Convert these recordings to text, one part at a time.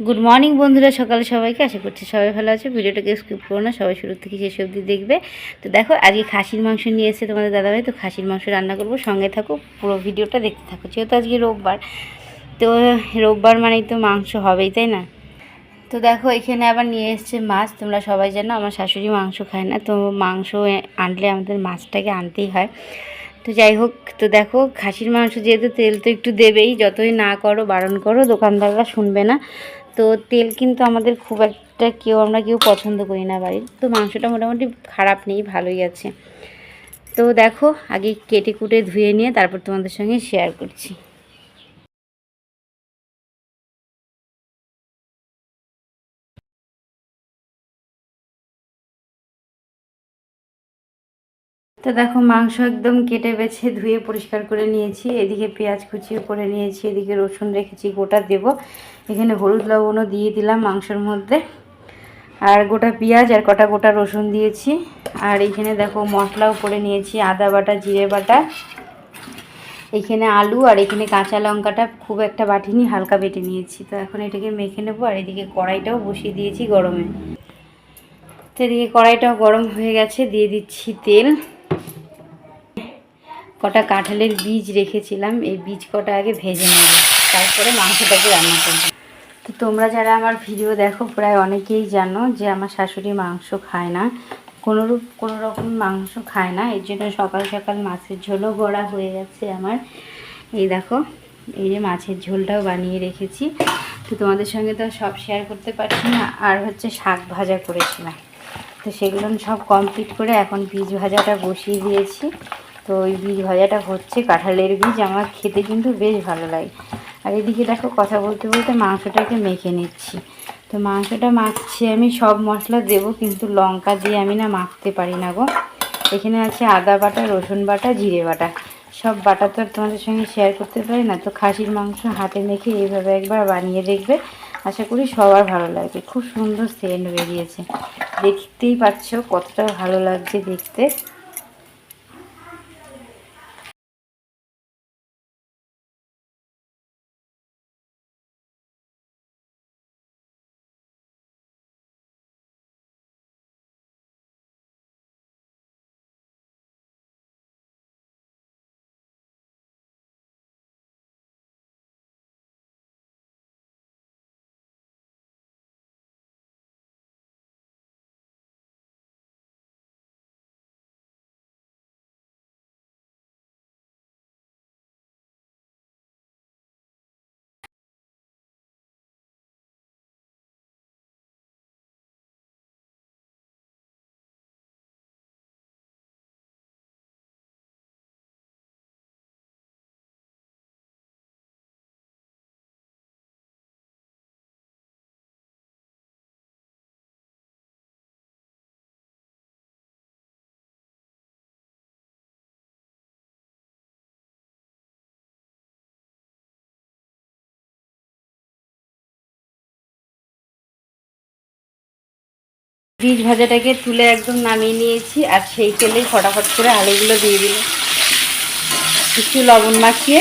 Good morning বন্ধুরা, সকালে সবাইকে। আশা করছি সবাই ভালো আছে। ভিডিওটাকে স্কিপ করো না, সবাই শুরু থেকে শেষ অবধি দেখবে। তো দেখো, আজকে খাসির মাংস নিয়ে এসেছে তোমাদের দাদাভাই। তো খাসির মাংস রান্না করব। সঙ্গে থাকো, পুরো ভিডিওটা দেখতে থাকো। যেহেতু আজকে রোববার, তো রোববার মানেই তো মাংস হবেই, তাই না? তো দেখো, এখানে আবার নিয়ে এসছে মাছ। তোমরা সবাই জানো, আমার শাশুড়ি মাংস খায় না। তো মাংস আনলে আমাদের মাছটাকে আনতেই হয়। তো যাই হোক, তো দেখো, খাসির মাংস যেহেতু তেল তো একটু দেবেই। যতই না করো, বারণ করো, দোকানদাররা শুনবে না। তো তেল কিন্তু আমাদের খুব একটা কেউ, আমরা কেউ পছন্দ করি না বাড়ির। তো মাংসটা মোটামুটি খারাপ নেই, ভালোই আছে। তো দেখো, আগে কেটে কুটে ধুয়ে নিয়ে তারপর তোমাদের সঙ্গে শেয়ার করছি। তো দেখো, মাংস একদম কেটে বেছে ধুয়ে পরিষ্কার করে নিয়েছি। এদিকে পেঁয়াজ কুচিও করে নিয়েছি, এদিকে রসুন রেখেছি, গোটা দেব। এখানে হলুদ লবণও দিয়ে দিলাম মাংসের মধ্যে। আর গোটা পেঁয়াজ আর কটা গোটা রসুন দিয়েছি। আর এখানে দেখো, মশলাও করে নিয়েছি, আদা বাটা, জিরে বাটা। এখানে আলু আর এখানে কাঁচা লঙ্কাটা খুব একটা বাটিনি, হালকা বেটে নিয়েছি। তো এখন এটাকে মেখে নেব আর এদিকে কড়াইটাও বসিয়ে দিয়েছি গরমে। তো এদিকে কড়াইটাও গরম হয়ে গেছে, দিয়ে দিচ্ছি তেল। কটা কাঁঠালের বীজ রেখেছিলাম, এই বীজ কটা আগে ভেজে নেব। তারপরে মাংসটাকে রান্না করব। তো তোমরা যারা আমার ভিডিও দেখো, প্রায় অনেকেই জানো যে আমার শাশুড়ি মাংস খায় না। কোনোরূপ কোনো রকম মাংস খায় না। এর জন্য সকাল সকাল মাছের ঝোলও গড়া হয়ে যাচ্ছে আমার। এই দেখো, এই যে মাছের ঝোলটাও বানিয়ে রেখেছি। তো তোমাদের সঙ্গে তো সব শেয়ার করতে পারছি না। আর হচ্ছে শাক ভাজা করেছিলাম। তো সেগুলো সব কমপ্লিট করে এখন বীজ ভাজাটা বসিয়ে দিয়েছি। তো ওই বীজ ভাজাটা হচ্ছে, কাঁঠালের বীজ, আমার খেতে কিন্তু বেশ ভালো লাগে। আর এদিকে দেখো কথা বলতে বলতে মাংসটাকে মেখে নিচ্ছি। তো মাংসটা মাখছি আমি, সব মশলা দেবো, কিন্তু লঙ্কা দিয়ে আমি না মাখতে পারি না গো। এখানে আছে আদা বাটা, রসুন বাটা, জিরে বাটা। সব বাটা তো আর তোমাদের সঙ্গে শেয়ার করতে পারি না, তো খাসির মাংস হাতে মেখে এইভাবে একবার বানিয়ে দেখবে। আশা করি সবার ভালো লাগবে। খুব সুন্দর সেন্ট বেরিয়েছে। দেখতেই পাচ্ছ কতটা ভালো লাগছে দেখতে। বীজ ভাজাটাকে তুলে একদম নামিয়ে নিয়েছি আর সেই তেলেই ফটাফট করে আলুগুলো দিয়ে দিল কিছু লবণ মাখিয়ে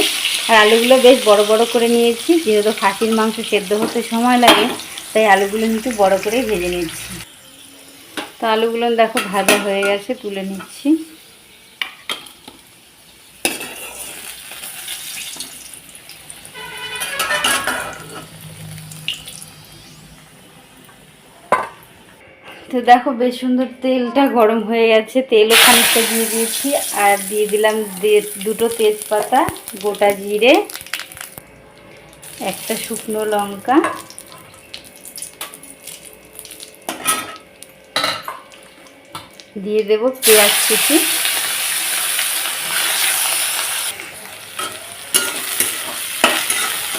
আর আলুগুলো বেশ বড় বড় করে নিয়েছি, যেহেতু খাসির মাংস সেদ্ধ হতে সময় লাগে, তাই আলুগুলো কিন্তু বড় করে ভেজে নিচ্ছি। তো আলুগুলো দেখো ভাজা হয়ে গেছে, তুলে নিচ্ছি। তো দেখো বেশ সুন্দর তেলটা গরম হয়ে গেছে। তেলও খানিকটা দিয়ে দিয়েছি আর দিয়ে দিলাম দুটো তেজপাতা, গোটা জিরে, একটা শুকনো লঙ্কা। দিয়ে দেব পেঁয়াজ কুচি।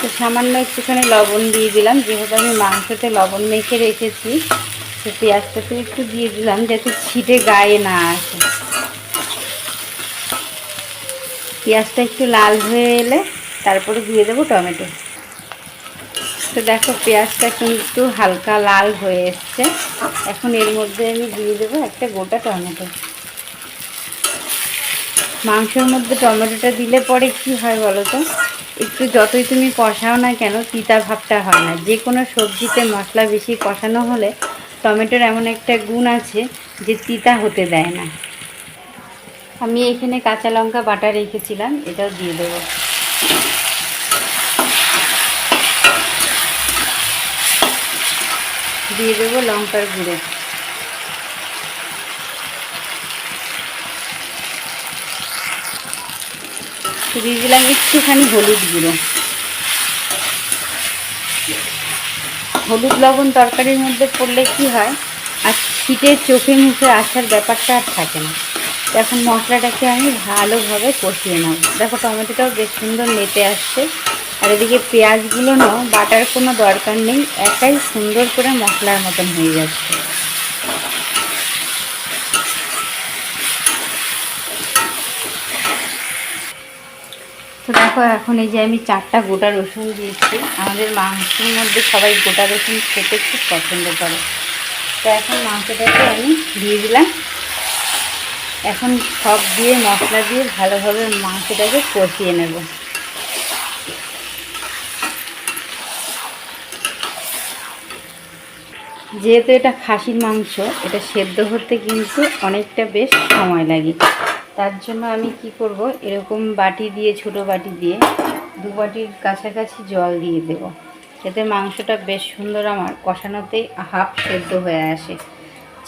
তো সামান্য একটুখানি লবণ দিয়ে দিলাম। যেহেতু আমি মাংসতে লবণ মেখে রেখেছি তো পেঁয়াজটা তো একটু দিয়ে দিলাম যাতে ছিটে গায়ে না আসে। পেঁয়াজটা একটু লাল হয়ে এলে তারপরে দিয়ে দেবো টমেটো। তো দেখো পেঁয়াজটা কিন্তু হালকা লাল হয়ে এসছে। এখন এর মধ্যে আমি দিয়ে দেবো একটা গোটা টমেটো। মাংসের মধ্যে টমেটোটা দিলে পরে কি হয় বলো তো? একটু যতই তুমি কষাও না কেন, তিতা ভাবটা হয় না। যে কোনো সবজিতে মশলা বেশি কষানো হলে টমেটোর এমন একটা গুণ আছে যে তিতা হতে দেয় না। আমি এখানে কাঁচা লঙ্কা, বাটা রেখেছিলাম, এটাও দিয়ে দেবো। দিয়ে দেবো লঙ্কার গুঁড়ো। দিয়ে দিলাম একটুখানি হলুদ গুঁড়ো। হলুদ লবণ তরকারির মধ্যে পড়লে কি হয়? আর শীতের চোখে মুখে আসার ব্যাপারটা আর থাকে না। এখন মশলাটাকে আমি ভালোভাবে কষিয়ে নেব। দেখো, টমেটোটাও বেশ সুন্দর নেতে আসছে। আর এদিকে পেঁয়াজগুলো নাও, বাটার কোনো দরকার নেই, একাই সুন্দর করে মশলার মতন হয়ে যাচ্ছে তো দেখো এখন এই যে আমি চারটা গোটা রসুন দিয়েছি। আমাদের মাংসের মধ্যে সবাই গোটা রসুন খেতে খুব পছন্দ করে। তো এখন মাংসটাকে আমি দিয়ে দিলাম। এখন সব দিয়ে মশলা দিয়ে ভালোভাবে মাংসটাকে কষিয়ে নেব। যেহেতু এটা খাসির মাংস, এটা সেদ্ধ হতে কিন্তু অনেকটা বেশ সময় লাগে। তার জন্য আমি কি করব? এরকম বাটি দিয়ে, ছোট বাটি দিয়ে দু বাটির কাছাকাছি জল দিয়ে দেব। এতে মাংসটা বেশ সুন্দর আমার কষানোতেই হাফ সেদ্ধ হয়ে আসে।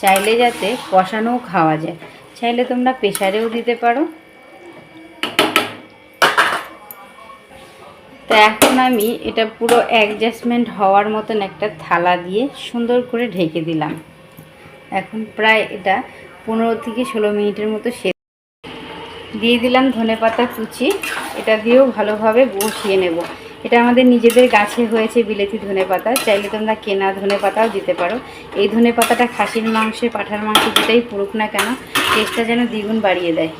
চাইলে যাতে কষানোও খাওয়া যায়। চাইলে তোমরা প্রেশারেও দিতে পারো। তো এখন আমি এটা পুরো অ্যাডজাস্টমেন্ট হওয়ার মতন একটা থালা দিয়ে সুন্দর করে ঢেকে দিলাম। এখন প্রায় এটা পনেরো থেকে ষোলো মিনিটের মতো সে দিয়ে দিলাম ধনে পাতা, কুচি। এটা দিয়েও ভালোভাবে বসিয়ে নেব। এটা আমাদের নিজেদের গাছে হয়েছে বিলেতি ধনে পাতা। চাইলে তোমরা কেনা ধনে পাতাও দিতে পারো। এই ধনে পাতাটা খাসির মাংসে, পাঠার মাংস যেটাই পড়ুক না কেন টেস্টটা যেন দ্বিগুণ বাড়িয়ে দেয়।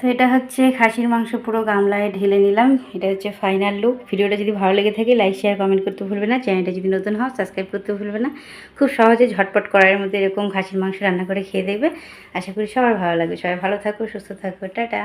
তো এটা হচ্ছে খাসির মাংস পুরো গামলায় ঢেলে নিলাম। এটা হচ্ছে ফাইনাল লুক ভিডিওটা যদি ভালো লেগে থাকে লাইক শেয়ার কমেন্ট করতে ভুলবে না। চ্যানেলটা যদি নতুন হও সাবস্ক্রাইব করতে ভুলবে না। খুব সহজে ঝটপট করার মধ্যে এরকম খাসির মাংস রান্না করে খেয়ে দেখবে। আশা করি সবার ভালো লাগবে। সবাই ভালো থাকো, সুস্থ থাকো। টাটা।